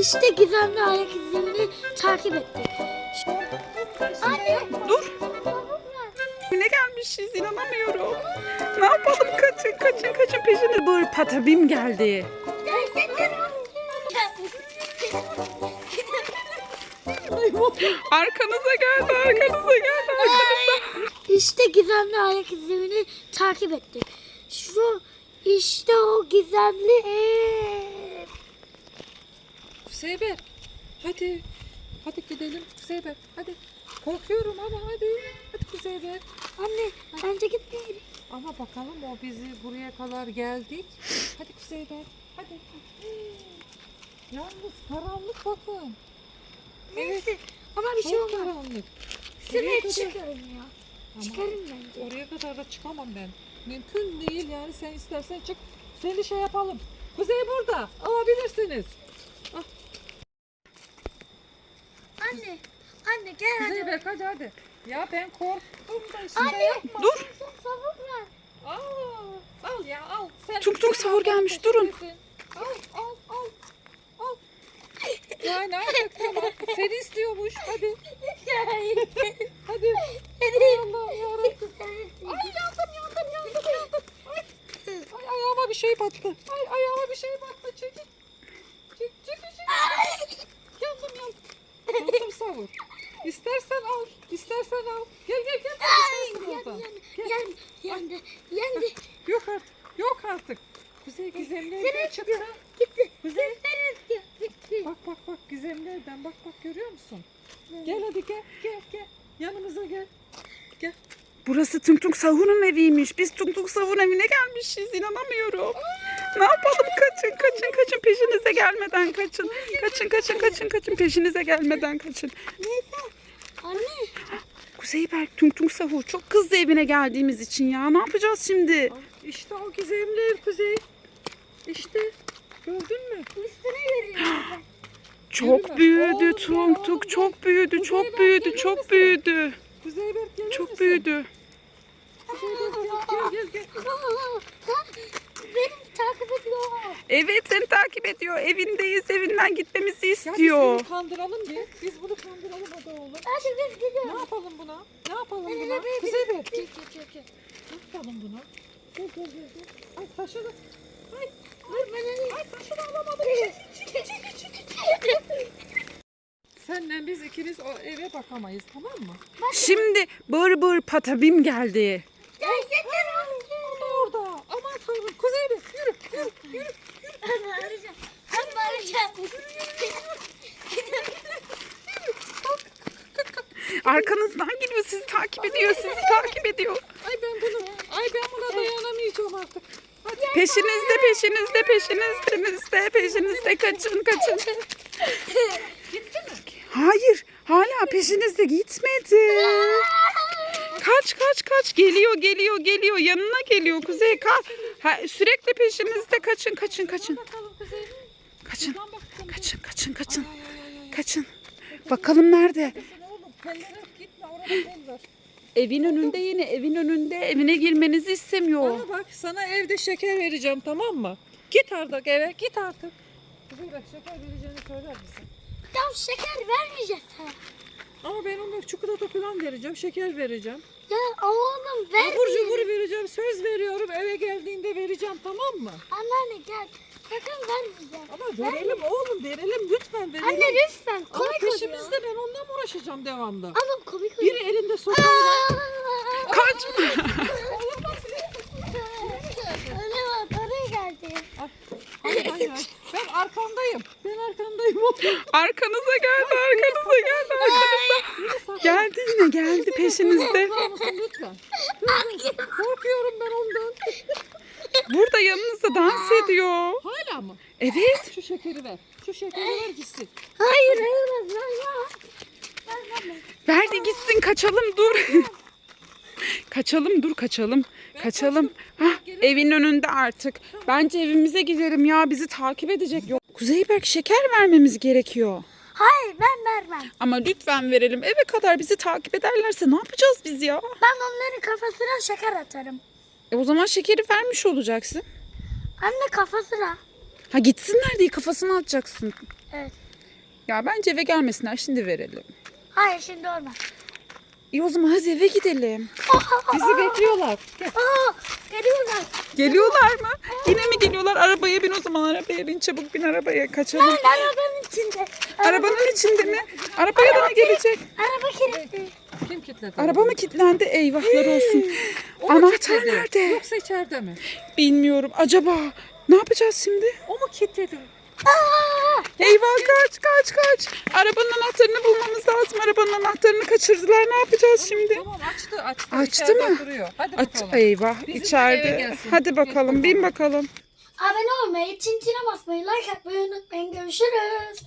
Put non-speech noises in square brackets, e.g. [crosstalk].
İşte gizemli ayak izlerini takip ettik. Anne. Dur. Ne gelmişiz inanamıyorum. Ne yapalım kaçın kaçın kaçın peşine. Bır patabim geldi. Arkanıza geldi arkanıza geldi arkanıza. İşte gizemli ayak izlerini takip ettik. Şu işte o gizemli ev. Kuzeyber hadi. Hadi gidelim Kuzeyber hadi. Korkuyorum ama hadi. Hadi Kuzeyber. Anne bence gitmeyelim. Ama bakalım o bizi buraya kadar geldik. Hadi Kuzeyber hadi. Yalnız karanlık bakın. Neyse ama bir şey Çok olmaz. karanlık. Şuraya kadar- çıkarım ya. Çıkarım bence. Oraya kadar da çıkamam ben. Mümkün değil yani sen istersen çık. Seni şey yapalım. Kuzey burada. Alabilirsiniz. Anne. Anne gel hadi. Kuzey Berk hadi hadi. Ya ben korktum da işte Anne. yapma. Dur. Sabuk var. Aa, al ya al. Sen Tuk tuk sen sahur al, gelmiş, durun. Al al al. Al. Yani artık tamam. Seni istiyormuş. Hadi. Hadi. Hay Allah yarabbim. Ay yandım yandım yandım yandım. Ay. Ay ayağıma bir şey battı. Ay ayağıma bir şey battı. Çekil. Çek çek çek. Yandım yandım. Yandım savur. İstersen al. istersen al. Gel gel gel. İstersen Yandı oradan. yandı. Yandı. Yandı. Yandı. Yok artık. Yok artık. Kuzey gizemli evden çıktı. Gitti. Gitti. Bak bak bak gizemli evden. Bak bak görüyor musun? Gel hadi gel gel gel. Yanımıza gel. Gel. Burası Tung Tung Sahur'un eviymiş. Biz Tung Tung Sahur'un evine gelmişiz. inanamıyorum. Ne yapalım? Kaçın, kaçın, kaçın. Peşinize gelmeden kaçın. Kaçın, kaçın, kaçın, kaçın. Peşinize gelmeden kaçın. Neyse. Anne. Kuzeyberk, Tung Tung Sahur çok kızdı evine geldiğimiz için ya. Ne yapacağız şimdi? İşte o gizemli ev Kuzey. İşte. Gördün mü? Üstüne veriyorum. Çok büyüdü Tung Tung. Çok büyüdü, çok büyüdü, çok büyüdü. Kuzey Berk gelir Çok büyüdü. Kuzey Berk gel gel gel. gel. Takip ediyor. Evet seni takip ediyor. Evindeyiz. Evinden gitmemizi Ya biz istiyor. bunu kandıralım bir. Biz bunu kandıralım hadi oğlum. Hadi biz Ne gidiyoruz. yapalım buna? Ne yapalım buna? Kuzey Berk gel gel gel. gel. Ne yapalım buna? Gel gel gel. gel. Ay taşını. Ay Dur ben. Ay taşını alamadım. Senle biz ikimiz o eve bakamayız tamam mı? Şimdi bır bır patabim geldi. Ya yeter anne. O da orada. Aman tanrım. Kuzey Bey yürü yürü yürü. Ben bağıracağım. Ben bağıracağım. Arkanızdan geliyor. Sizi takip ediyor. Sizi takip ediyor. Ay ben bunu, ay ben buna dayanamayacağım artık. Hadi. Peşinizde, peşinizde, peşinizde, peşinizde, peşinizde. Kaçın, kaçın. Gitti mi? Hayır, hala peşinizde gitmedi. Kaç, kaç, kaç. Geliyor, geliyor, geliyor. Yanına geliyor Kuzey. Ka ha, sürekli peşinizde. Kaçın, kaçın, kaçın. Kaçın, kaçın, kaçın, kaçın. Kaçın. Bakalım nerede? [laughs] Evin önünde yine, evin önünde. Evine girmenizi istemiyor. Bana bak sana evde şeker vereceğim tamam mı? Git artık eve git artık. Bak şeker vereceğini söyler misin? Ya şeker vermeyeceğiz sana. Ama ben ona çikolata falan vereceğim, şeker vereceğim. Ya oğlum Abur vermeyelim. cubur vereceğim, söz veriyorum eve geldiğinde vereceğim tamam mı? Anneanne gel. Sakın vermeyeceğim. Ama verelim oğlum verelim lütfen verelim. Anne lütfen. Ama Komik oluyor. peşimizde ben onunla mı uğraşacağım devamlı? Ama komik oluyor. Biri elinde sopayla. Kaçma. Ben arkandayım. Ben arkandayım oğlum. Arkanıza geldi, arkanıza geldi, [laughs] arkanıza. Geldi yine, geldi peşinizde. Lütfen? Korkuyorum ben ondan. Burada yanınızda dans ediyor. Hala mı? Evet. Şu şekeri ver. Şu şekeri ver gitsin. Hayır hayır ya. Verdi gitsin kaçalım dur. kaçalım dur kaçalım. Kaçalım. Hah, evin önünde artık. Bence evimize gidelim ya bizi takip edecek. Yok. Kuzeyberk şeker vermemiz gerekiyor. Hayır ben vermem. Ama lütfen verelim. Eve kadar bizi takip ederlerse ne yapacağız biz ya? Ben onların kafasına şeker atarım. E o zaman şekeri vermiş olacaksın. Anne kafasına. Ha gitsinler diye kafasına atacaksın. Evet. Ya bence eve gelmesinler şimdi verelim. Hayır şimdi olmaz. İyi o zaman hadi eve gidelim. [laughs] Bizi bekliyorlar. Gel. Aa, geliyorlar. Geliyorlar mı? Yine mi geliyorlar? Arabaya bin o zaman arabaya bin çabuk bin arabaya kaçalım. Ben arabanın içinde. Arabanın içinde mi? Arabaya da mı gelecek? Araba kilitli. Kim kilitledi? Araba mı kilitlendi? Eyvahlar olsun. O mu Anahtar kilitledi? nerede? Yoksa içeride mi? Bilmiyorum. Acaba ne yapacağız şimdi? O mu kilitledi? Aa, Eyvah kaç kaç kaç. Arabanın anahtarını bulmamız lazım. Arabanın anahtarını kaçırdılar. Ne yapacağız şimdi? Tamam açtı açtı. Açtı İçeride mı? Duruyor. Hadi Aç, bakalım. eyvah Bizim eve içeride. gelsin. Hadi bakalım bin bakalım. abone olmayı, çintine basmayı, like atmayı unutmayın. Görüşürüz.